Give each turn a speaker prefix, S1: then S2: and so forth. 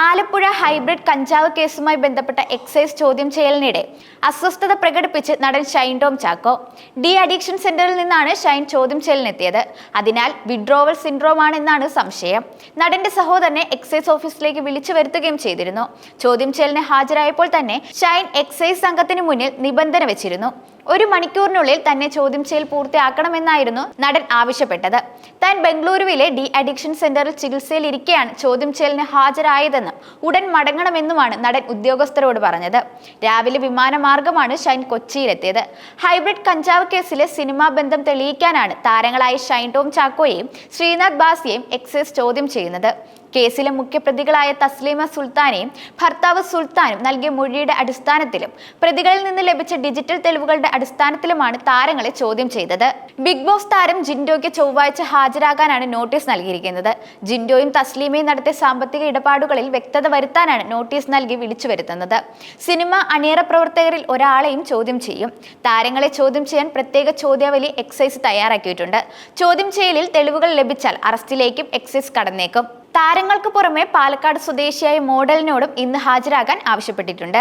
S1: Alappuzha hybrid കഞ്ചാവ് കേസുമായി ബന്ധപ്പെട്ട എക്സൈസ് ചോദ്യം ചെയ്യലിനിടെ അസ്വസ്ഥത പ്രകടിപ്പിച്ച് നടൻ ഷൈൻ ടോം ചാക്കോ. ഡി അഡിക്ഷൻ സെന്ററിൽ നിന്നാണ് ഷൈൻ ചോദ്യം ചെയ്യലിനെത്തിയത്. അതിനാൽ വിഡ്രോവൽ സിൻഡ്രോം ആണെന്നാണ് സംശയം. നടന്റെ സഹോദരനെ എക്സൈസ് ഓഫീസിലേക്ക് വിളിച്ചു വരുത്തുകയും ചെയ്തിരുന്നു. ചോദ്യം ചെയ്യലിന് ഹാജരായപ്പോൾ തന്നെ ഷൈൻ എക്സൈസ് സംഘത്തിന് മുന്നിൽ നിബന്ധന വെച്ചിരുന്നു. ഒരു മണിക്കൂറിനുള്ളിൽ തന്നെ ചോദ്യം ചെയ്യൽ പൂർത്തിയാക്കണമെന്നായിരുന്നു നടൻ ആവശ്യപ്പെട്ടത്. താൻ ബംഗളൂരുവിലെ ഡി അഡിക്ഷൻ സെന്ററിൽ ചികിത്സയിൽ ഇരിക്കെയാണ് ചോദ്യം ചെയ്യലിന് ഹാജരായതെന്നും ഉടൻ മടങ്ങണമെന്നുമാണ് നടൻ ഉദ്യോഗസ്ഥരോട് പറഞ്ഞത്. രാവിലെ വിമാനമാർഗമാണ് ഷൈൻ കൊച്ചിയിലെത്തിയത്. ഹൈബ്രിഡ് കഞ്ചാവ് കേസിലെ സിനിമാ ബന്ധം തെളിയിക്കാനാണ് താരങ്ങളായ ഷൈൻ ടോം ചാക്കോയെയും ശ്രീനാഥ് ബാസിയെയും എക്സൈസ് ചോദ്യം ചെയ്യുന്നത്. കേസിലെ മുഖ്യപ്രതികളായ തസ്ലീമ സുൽത്താനെയും ഭർത്താവ് സുൽത്താനും നൽകിയ മൊഴിയുടെ അടിസ്ഥാനത്തിലും പ്രതികളിൽ നിന്ന് ലഭിച്ച ഡിജിറ്റൽ തെളിവുകളുടെ അടിസ്ഥാനത്തിലുമാണ് താരങ്ങളെ ചോദ്യം ചെയ്തത്. ബിഗ് ബോസ് താരം ജിൻഡോയ്ക്ക് ചൊവ്വാഴ്ച ഹാജരാകാനാണ് നോട്ടീസ് നൽകിയിരിക്കുന്നത്. ജിൻഡോയും തസ്ലീമയും നടത്തിയ സാമ്പത്തിക ഇടപാടുകളിൽ വ്യക്തത വരുത്താനാണ് നോട്ടീസ് നൽകി വിളിച്ചു വരുത്തുന്നത്. സിനിമ അണിയറ പ്രവർത്തകരിൽ ഒരാളെയും ചോദ്യം ചെയ്യും. താരങ്ങളെ ചോദ്യം ചെയ്യാൻ പ്രത്യേക ചോദ്യാവലി എക്സൈസ് തയ്യാറാക്കിയിട്ടുണ്ട്. ചോദ്യം ചെയ്യലിൽ തെളിവുകൾ ലഭിച്ചാൽ അറസ്റ്റിലേക്കും എക്സൈസ് കടന്നേക്കും. താരങ്ങൾക്ക് പുറമെ പാലക്കാട് സ്വദേശിയായ മോഡലിനോടും ഇന്ന് ഹാജരാകാൻ ആവശ്യപ്പെട്ടിട്ടുണ്ട്.